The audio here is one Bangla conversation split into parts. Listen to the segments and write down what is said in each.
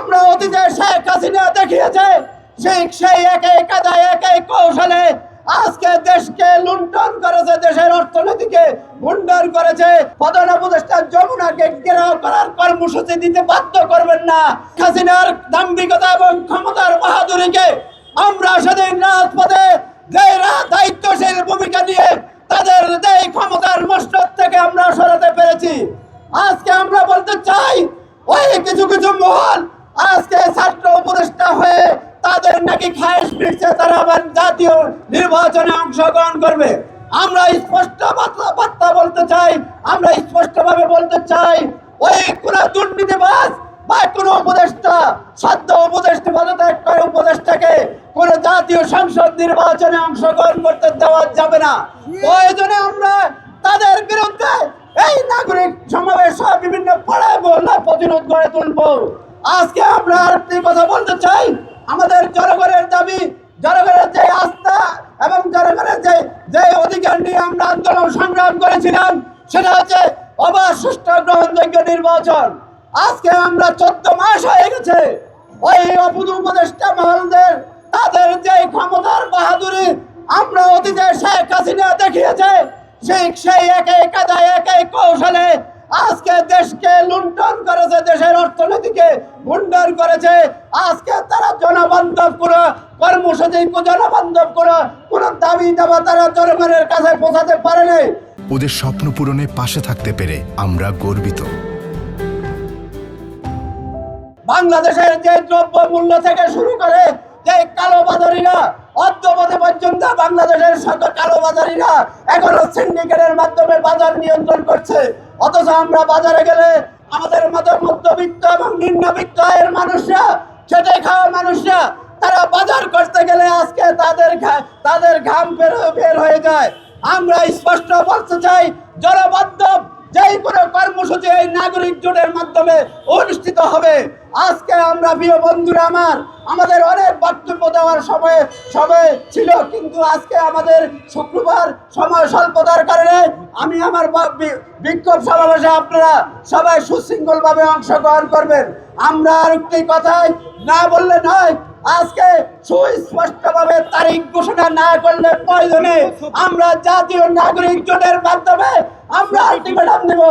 আমরা অতীতে শেখ হাসিনা দেখিয়েছে, ঠিক সেই একই কাদায় একই কৌশলে আজকে দেশকে লুণ্ঠন করেছে, দেশের অর্থনীতিকে ভুন্ডার করেছে। প্রধান উপদেষ্টা যমুনাকে করার কর্মসূচি দিতে বাধ্য করবেন না। হাসিনার দাম্ভিকতা এবং ক্ষমতার বাহাদুরিকে আমরা সেদিন রাজপথে যারা দায়িত্বশীল ভূমিকা নিয়ে তাদের এই ক্ষমতার মস্তক থেকে আমরা সরাতে পেরেছি। আজকে আমরা বলতে চাই, ওই কিছু কিছু মহল আজকে ছাত্র উপদেষ্টা হয়ে তাদের নাকি খায়েশ ফিরছে তারা আবার জাতীয় নির্বাচনে অংশগ্রহণ করবে। আমরা স্পষ্ট বার্তা- বলতে চাই, আমরা স্পষ্টভাবে বলতে চাই, ওই কোন দুর্নীতিবাজ বা কোন উপদেষ্টা, সাধ্য উপদেষ্টা পদত্যাগ করে উপদেষ্টাকে কোন জাতীয় সংসদ নির্বাচনে অংশগ্রহণ করতে দেওয়া যাবে না। প্রয়োজনে আমরা তাদের বিরুদ্ধে এই নাগরিক সমাবেশ বিভিন্ন পাড়ায় মহল্লায় প্রতিরোধ গড়ে তুলবো। আজকে আমরা আরেকটি কথা বলতে চাই আমাদের জনগণের দাবি, জনগণের যে আস্থা এবং জনগণের যে যে অধিকার নিয়ে আমরা আন্দোলন সংগ্রাম করেছিলাম, সেটা হচ্ছে অবাধ, সুষ্ঠু, গ্রহণযোগ্য নির্বাচন। আজকে আমরা চোদ্দ মাস হয়ে গেছে। ওই অপুদ উপদেষ্টা মহলদের, তাদের যে ক্ষমতার বাহাদুরি আমরা অতীতে শেখ হাসিনা দেখিয়েছে সেই সেই একই কাদায় একই কৌশলে আজকে দেশকে লুণ্ঠন করেছে দেশের অর্থনীতিকে ভুন্ডার করেছে। আজকে তারা জনবান্ধব কোনো কর্মসূচি জনবান্ধব কোনো কোনো দাবি দাবা তারা জনগণের কাছে পৌঁছাতে পারেনি ওদের স্বপ্ন পূরণে পাশে থাকতে পেরে আমরা গর্বিত। বাংলাদেশের যে দ্রব্য মূল্য থেকে শুরু করে যে কালোবাজারিরা অদ্যবধি পর্যন্ত বাংলাদেশের সকল কালোবাজারিরা এখনও সিন্ডিকেটের মাধ্যমে বাজার নিয়ন্ত্রণ করছে। অথচ আমরা বাজারে গেলে আমাদের মতো মধ্যবিত্ত এবং নিম্নবিত্ত আয়ের মানুষরা, খেটে খাওয়া মানুষরা, তারা বাজার করতে গেলে আজকে তাদের তাদের ঘাম বের হয়ে যায়। আমরা স্পষ্ট বলতে চাই জলবান্ধব যেই কোনো কর্মসূচি এই নাগরিক জোটের মাধ্যমে অনুষ্ঠিত হবে। আজকে আমরা প্রিয় বন্ধুরা আমার, আমাদের অনেক বক্তব্য দেওয়ার সময় সময় ছিল, কিন্তু আজকে আমাদের শুক্রবার সময় স্বল্পতার কারণে আমি আমার বিক্ষোভ সমাবেশে আপনারা সবাই সুশৃঙ্খলভাবে অংশগ্রহণ করবেন। আমরা আর একটি কথায় না বললে নয়, আজকে সুস্পষ্টভাবে তারিখ ঘোষণা না করলে প্রয়োজনে আমরা জাতীয় নাগরিক জোটের মাধ্যমে আমরা আলটিমেটাম দেব।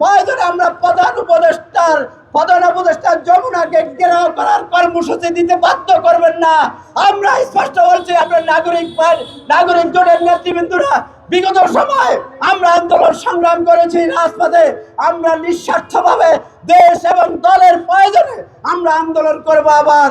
প্রয়োজনে আমরা প্রধান উপদেষ্টার প্রধান উপদেষ্টার যমুনাকে ঘেরাও করার কর্মসূচি দিতে বাধ্য করবেন না। আমরা স্পষ্ট বলছি আমরা নাগরিক নাগরিক জোটের নেতৃবৃন্দরা, বিগত সময় আমরা আন্দোলন সংগ্রাম করেছি রাজপথে। আমরা নিঃস্বার্থভাবে দেশ এবং দলের প্রয়োজনে আমরা আন্দোলন করব আবার।